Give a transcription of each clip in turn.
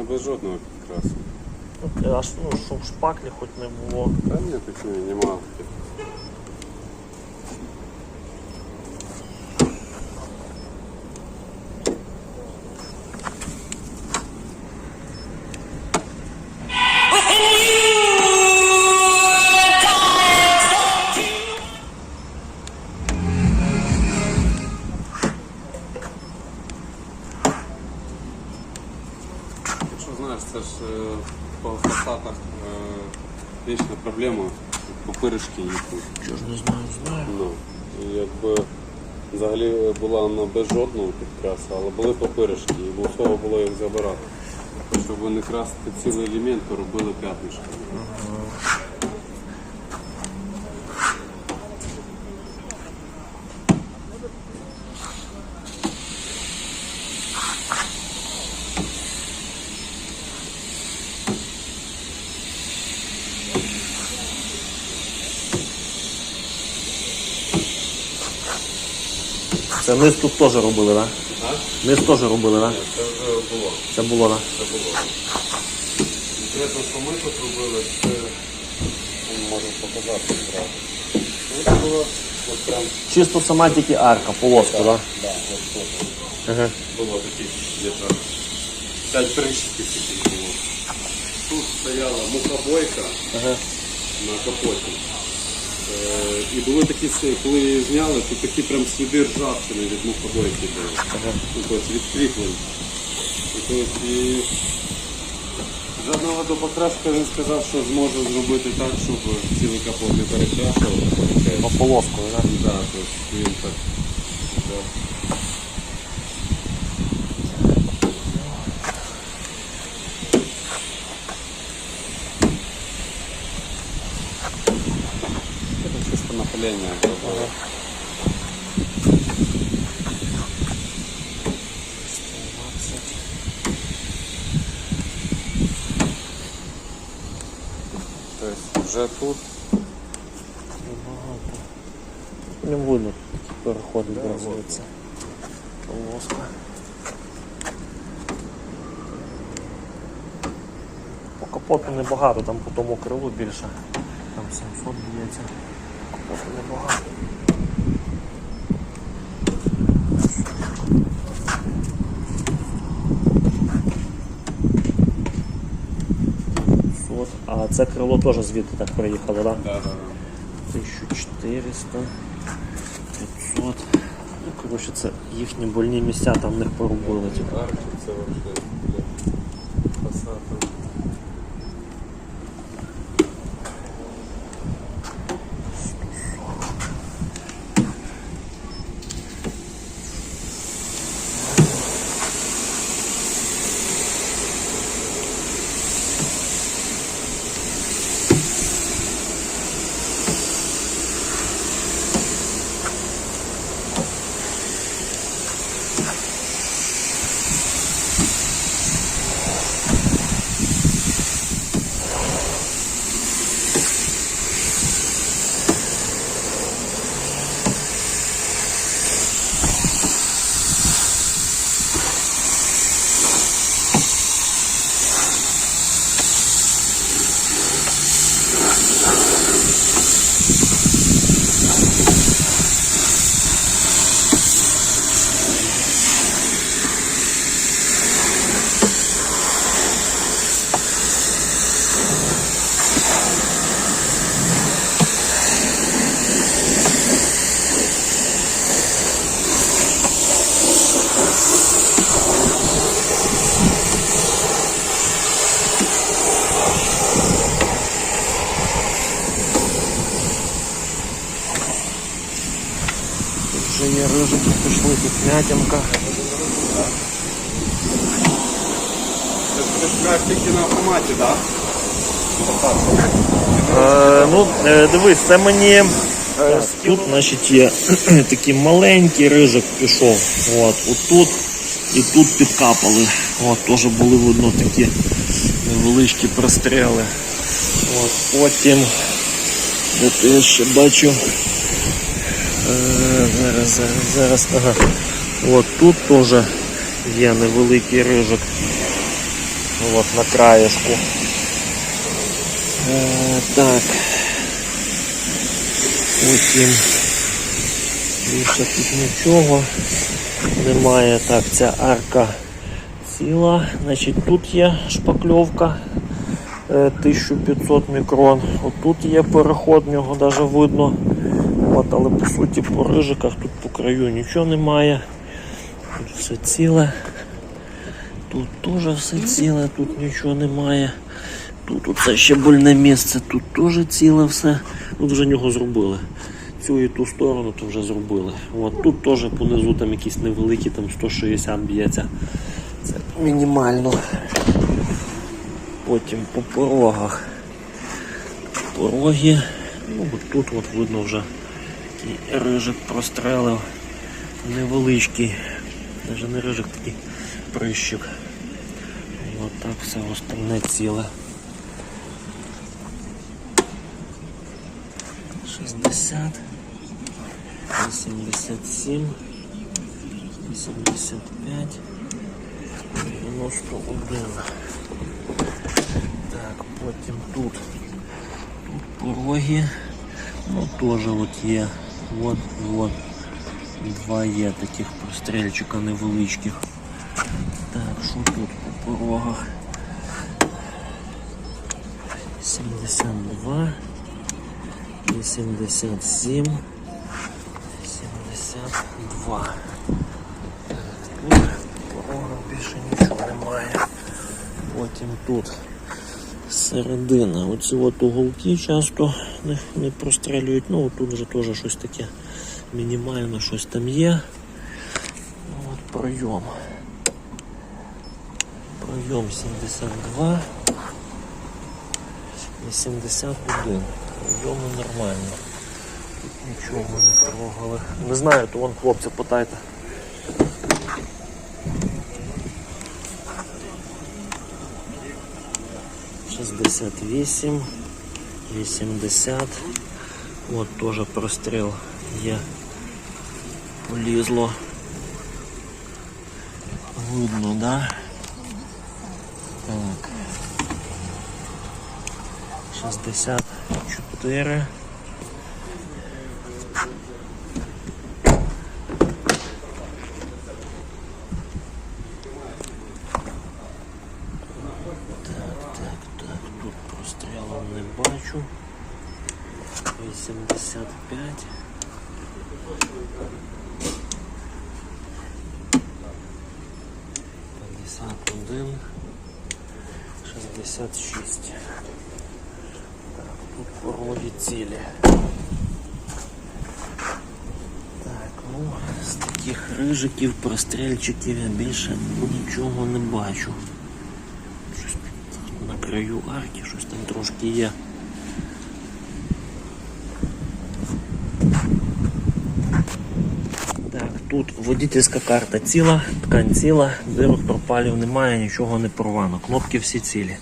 наверное, без жодного підкрасу. Ну, Аж ну, щоб шпаклі хоч не було. Та ні, такі немає. Їхні. Чого ж не знаю, знаю. Ну, і якби взагалі була вона без жодного підкрасу, але були папиришки, і обов'язково було їх забирати. Щоб не красити цілий елемент, то робили п'ятнишки. Низ тут теж робили, так? Так? Низ теж робили, так? Це вже було. Це було, так? Це було. Конкретно, що ми тут робили, це можу показати зразу. Ну, Це було от прям, Чисто сама тільки арка, полоска, так? да, от тут. Ага. Було такі где-то 5 прищиків таких було. Тут стояла мухобойка Ага. на капоті. Е, І були такі, коли її зняли, то такі прям сліди ржавчини від мухобойки були. Ну, тобто від кріплень. І, і жодного до покраска він сказав, що зможе зробити так, щоб цілий капот не перекрашував. Ну, полоскою, так? Да, тобто він так. Да. Чисто. То есть уже тут Не видно, да, звідси. Полоска. По капоту небагато, там по тому крилу більше. Там 700 б'ється. Капоту небагато. От, А це крило теж звідти так приїхало, так? Да? Да, да, да. 1400, 500. Ну, коротше, це їхні больні місця, там в них порубили. Типу. Арки це вообще для фасаду. Тут вже є Це тільки на автоматі, так? Е, ну, е, дивись, це мені. Так, тут, значить, є такий маленький рижик пішов. От, отут і тут підкапали. От, теж були видно такі невеличкі простріли. От, потім, от я ще бачу. Е, зараз, зараз, зараз. Ага. От тут теж є невеликий рижик. от на краєшку. Е, так. Потім більше тут нічого немає. Так, ця арка ціла. Значить, тут є шпакльовка е, 1500 мікрон. Отут є переход, в нього навіть видно. От, але по суті по рижиках тут по краю нічого немає. Тут все ціле. Тут теж все ціле, тут нічого немає. Тут оце ще больне місце, тут теж ціле все. Тут вже нього зробили. Цю і ту сторону то вже зробили. От тут теж понизу там якісь невеликі, там 160 б'ється. Це мінімально. Потім по порогах. Пороги. Ну, от тут от видно вже такий рижик прострелив. Невеличкий. Навіть не рижик такий прищик. От так все остальне ціле. 60, 87, 85, 91. Так, потім тут, тут пороги. Ну теж от є. От, от. Два є таких прострільчика невеличких. Так, що тут по порогах? 72, 87, 72. Тут порога більше нічого немає. Потім тут середина. Оці от уголки часто не, не прострелюють. Ну тут вже теж щось таке мінімально щось там є. От пройом. Пройом 72 і 71. Пройоми нормально. Тут нічого не трогали. Не знаю, то вон хлопця питайте. Шістдесят вісім, вісімдесят. От теж простріл є. Полізло. Видно, да? Так. 64. 85. П'ятдесят один, шістдесят шість. Тут пороги цілі. Так, ну, з таких рижиків, прострільчиків я більше нічого не бачу. Щось на краю арки, щось там трошки є. Так, тут водительська карта ціла, ткань ціла, дирок пропалів немає, нічого не порвано. Кнопки всі цілі.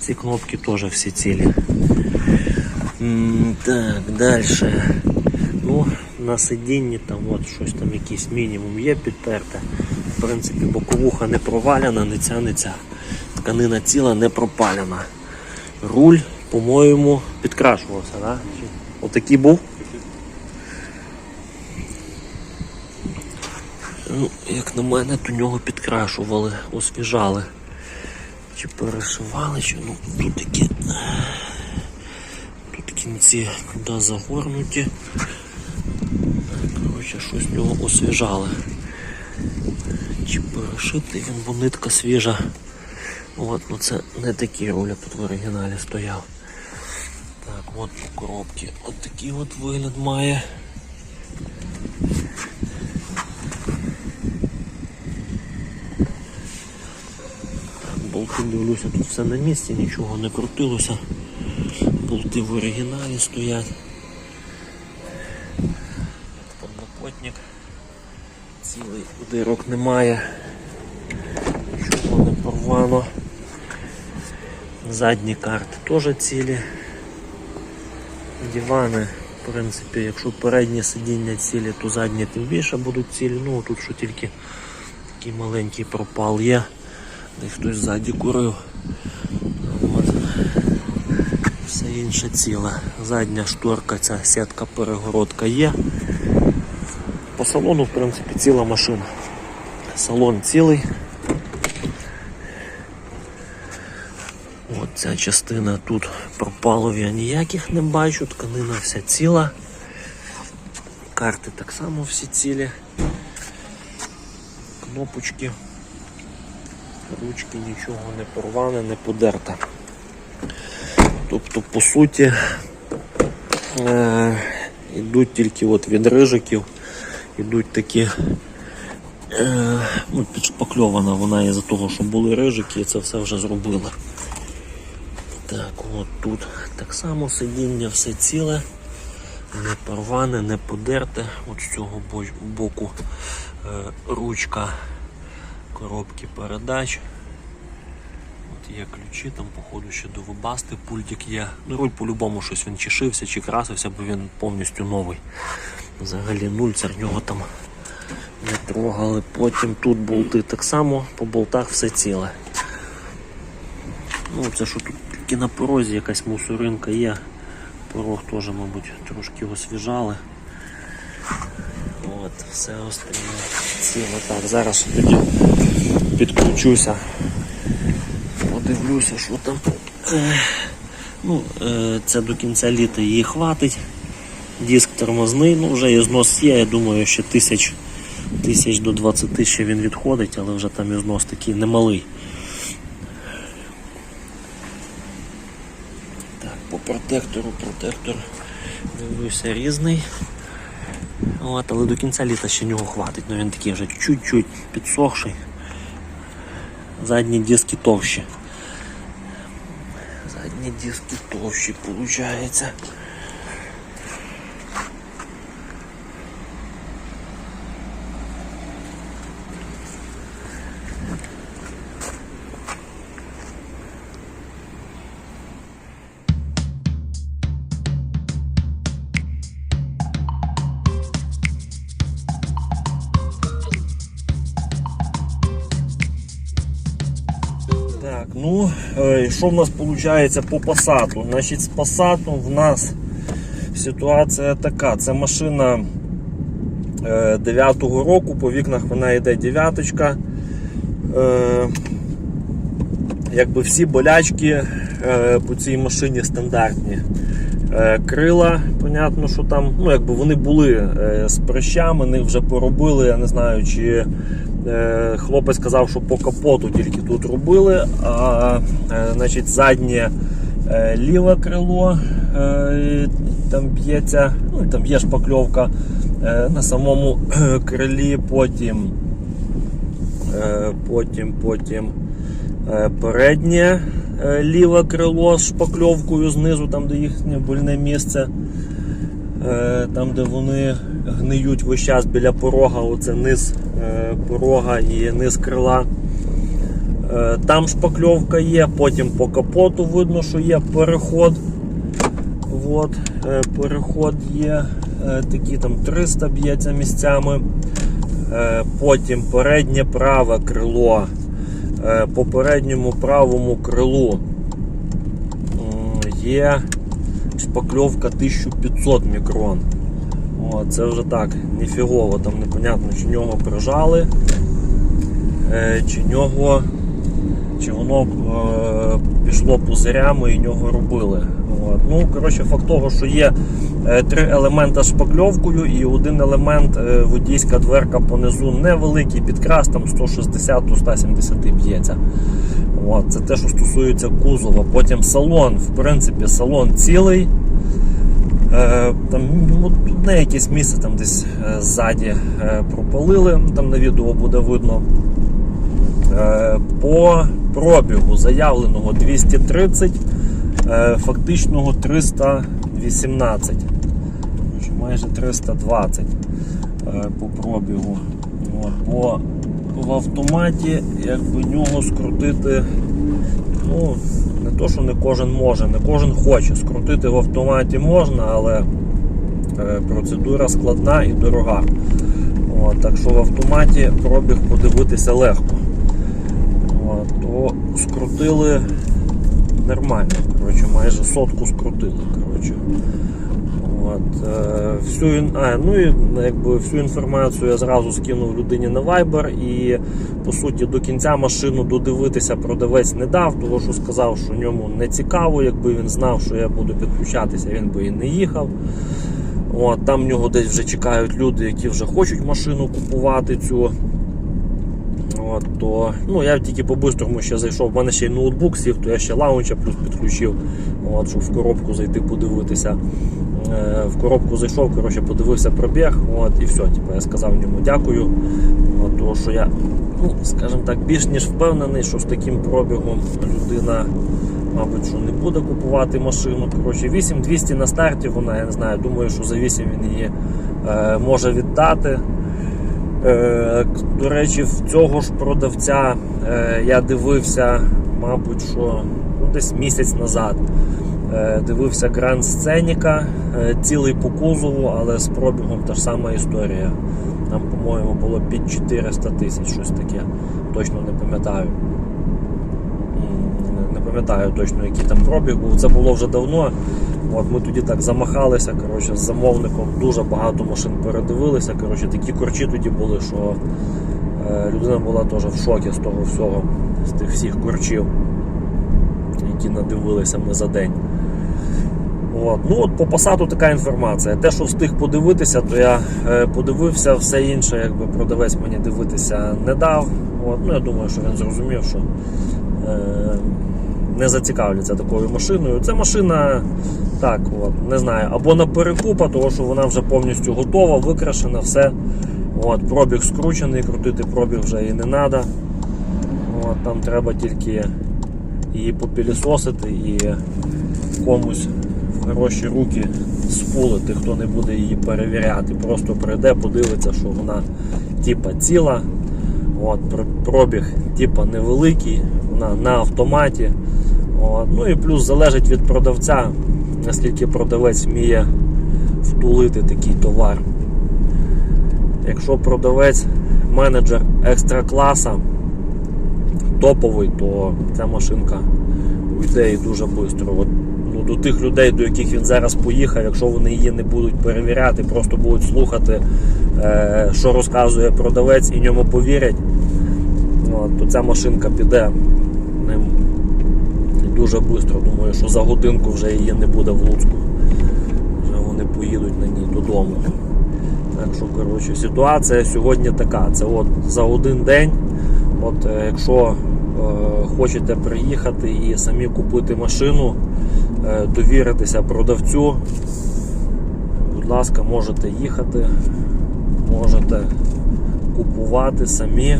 Ці кнопки теж всі цілі. Так, далі. Ну, на сидінні там от щось там якийсь мінімум є підтерте. В принципі, боковуха не провалена, не ця, не ця. Тканина ціла, не пропалена. Руль, по-моєму, підкрашувався, да? Отакий був? Ну, як на мене, то нього підкрашували, освіжали. Чи перешивали, чи ну тут такі. Тут кінці туди загорнуті. Коротше, щось в нього освіжали. Чи перешитий він, бо нитка свіжа. От, ну це не такий тут в оригіналі стояв. Так, от по коробці. От такий от вигляд має. Болти дивлюся, тут все на місці, нічого не крутилося. Болти в оригіналі стоять. Подлокотник. Цілий дирок немає. Нічого не порвано. Задні карти теж цілі. Дивани, в принципі, якщо переднє сидіння цілі, то задні тим більше будуть цілі. Ну тут що тільки такий маленький пропал є. Десь хтось ззаді курив. От. Все інше ціле. Задня шторка, ця сітка перегородка є. По салону, в принципі, ціла машина. Салон цілий. От ця частина тут пропалов я ніяких не бачу, тканина вся ціла. Карти так само всі цілі. Кнопочки. Ручки нічого не порване, не подерте. Тобто, по суті, е, йдуть тільки от від рижиків, йдуть такі. Е, ну, підшпакльована вона із-за того, що були рижики, і це все вже зробили. Так, от тут так само сидіння все ціле, не порване, не подерте. От з цього боку е, ручка коробки передач. От є ключі, там походу ще до вибасти пультик є. Ну, руль по-любому щось він чешився чи красився, бо він повністю новий. Взагалі нульцер нього там не трогали. Потім тут болти так само, по болтах все ціле. Ну, це що тут тільки на порозі якась мусоринка є. Порог теж, мабуть, трошки освіжали. От, все остальне ціле. Так, зараз тоді підключуся. Подивлюся, що там. Ну, е, це до кінця літа її хватить. Диск тормозний, ну вже і знос є, я думаю, ще тисяч, тисяч до 20 ще він відходить, але вже там і знос такий немалий. Так, по протектору, протектор дивлюся різний. От, але до кінця літа ще нього хватить, ну він такий вже чуть-чуть підсохший. Задні диски товщі. Задні диски товщі, виходить. Що в нас виходить по пасату? Значить, з пасатом в нас ситуація така. Це машина 9-го року, по вікнах вона йде дев'яточка. Е, якби всі болячки е, по цій машині стандартні. Е, крила, понятно, що там, ну якби вони були е, з прищами, них вже поробили. Я не знаю, чи е, хлопець сказав, що по капоту тільки тут робили. А значить, заднє ліве крило там б'ється, ну там є шпакльовка на самому крилі, потім, потім, потім. Переднє ліве крило з шпакльовкою знизу, там де їхнє больне місце, Е, там де вони гниють весь час біля порога, оце низ е, порога і низ крила. Е, Там шпакльовка є, потім по капоту видно, що є переход. От, е, переход є, е, такі там 300 б'ється місцями. Е, Потім переднє праве крило. Е, По передньому правому крилу є шпакльовка 1500 мікрон. О, це вже так, ніфігово, там непонятно, чи нього прижали, е, чи нього, чи воно е, пішло пузирями і нього робили. От. Ну, коротше, факт того, що є е, три елемента шпакльовкою і один елемент е, водійська дверка понизу невеликий підкрас, там 160-170 б'ється. От, це те, що стосується кузова. Потім салон, в принципі, салон цілий. Там ну, одне якесь місце там десь ззаді пропалили, там на відео буде видно. По пробігу заявленого 230, е, фактичного 318, майже 320 е, по пробігу. По, в автоматі якби нього скрутити, ну, не то, що не кожен може, не кожен хоче. Скрутити в автоматі можна, але е, процедура складна і дорога. От, так що в автоматі пробіг подивитися легко. То скрутили нормально. Коротше, майже сотку скрутили. Коротше. От, е, всю, а, ну і якби всю інформацію я зразу скинув людині на Viber і по суті до кінця машину додивитися продавець не дав, тому що сказав, що ньому не цікаво, якби він знав, що я буду підключатися, він би і не їхав. От, там в нього десь вже чекають люди, які вже хочуть машину купувати цю. От, то, ну, я тільки по-бистрому ще зайшов. В мене ще й ноутбук сів, то я ще лаунча плюс підключив, от, щоб в коробку зайти подивитися. Е, в коробку зайшов, коротше, подивився пробіг, от, і все. Типу, я сказав йому дякую. От, тому що я, ну, скажімо так, більш ніж впевнений, що з таким пробігом людина, мабуть, що не буде купувати машину. Коротше, 8200 на старті вона, я не знаю, думаю, що за 8 він її е, може віддати. Е, До речі, в цього ж продавця е, я дивився, мабуть, що ну, десь місяць назад. Е, Дивився Гранд Сценіка, цілий по кузову, але з пробігом та ж сама історія. Там, по-моєму, було під 400 тисяч, щось таке. Точно не пам'ятаю. Пам'ятаю точно, який там пробіг був. Це було вже давно. От ми тоді так замахалися коротше, з замовником, дуже багато машин передивилися. Коротше, такі корчі тоді були, що е, людина була теж в шокі з того всього, з тих всіх корчів, які надивилися ми за день. От. Ну от по посаду така інформація. Те, що встиг подивитися, то я е, подивився, все інше, якби продавець мені дивитися не дав. От. Ну, я думаю, що він зрозумів, що е, не зацікавляться такою машиною. Це машина, так, от, не знаю, або на перекупа, тому що вона вже повністю готова, викрашена, все. От, пробіг скручений, крутити пробіг вже і не треба. Там треба тільки її попілісосити і комусь в хороші руки спулити, хто не буде її перевіряти. Просто прийде, подивиться, що вона типа ціла. От, пробіг типа невеликий, вона на автоматі. Ну і плюс залежить від продавця, наскільки продавець вміє втулити такий товар. Якщо продавець менеджер екстра класа топовий, то ця машинка уйде і дуже швидко. Ну, до тих людей, до яких він зараз поїхав, якщо вони її не будуть перевіряти, просто будуть слухати, е, що розказує продавець і ньому повірять, то ця машинка піде дуже швидко. Думаю, що за годинку вже її не буде в Луцьку. Вже вони поїдуть на ній додому. Так що, коротше, ситуація сьогодні така. Це от за один день. От е, якщо е, хочете приїхати і самі купити машину, е, довіритися продавцю, будь ласка, можете їхати, можете купувати самі.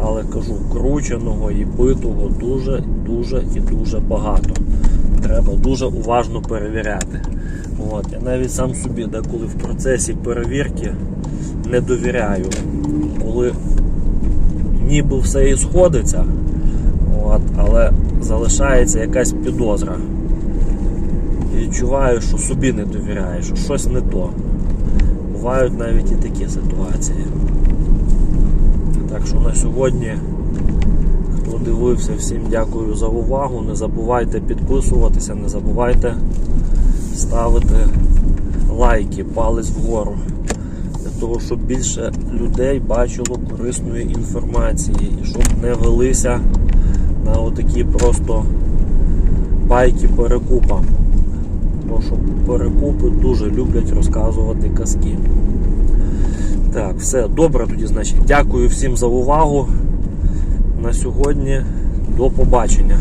Але кажу, крученого і битого дуже, дуже і дуже багато. Треба дуже уважно перевіряти. От. Я навіть сам собі деколи в процесі перевірки не довіряю. Коли ніби все і сходиться, от, але залишається якась підозра. Відчуваю, що собі не довіряю, що щось не то. Бувають навіть і такі ситуації. Так що на сьогодні, хто дивився, всім дякую за увагу. Не забувайте підписуватися, не забувайте ставити лайки, палець вгору. Для того, щоб більше людей бачило корисної інформації і щоб не велися на отакі просто байки перекупа. Тому що перекупи дуже люблять розказувати казки. Так, все добре тоді, значить. Дякую всім за увагу. На сьогодні до побачення.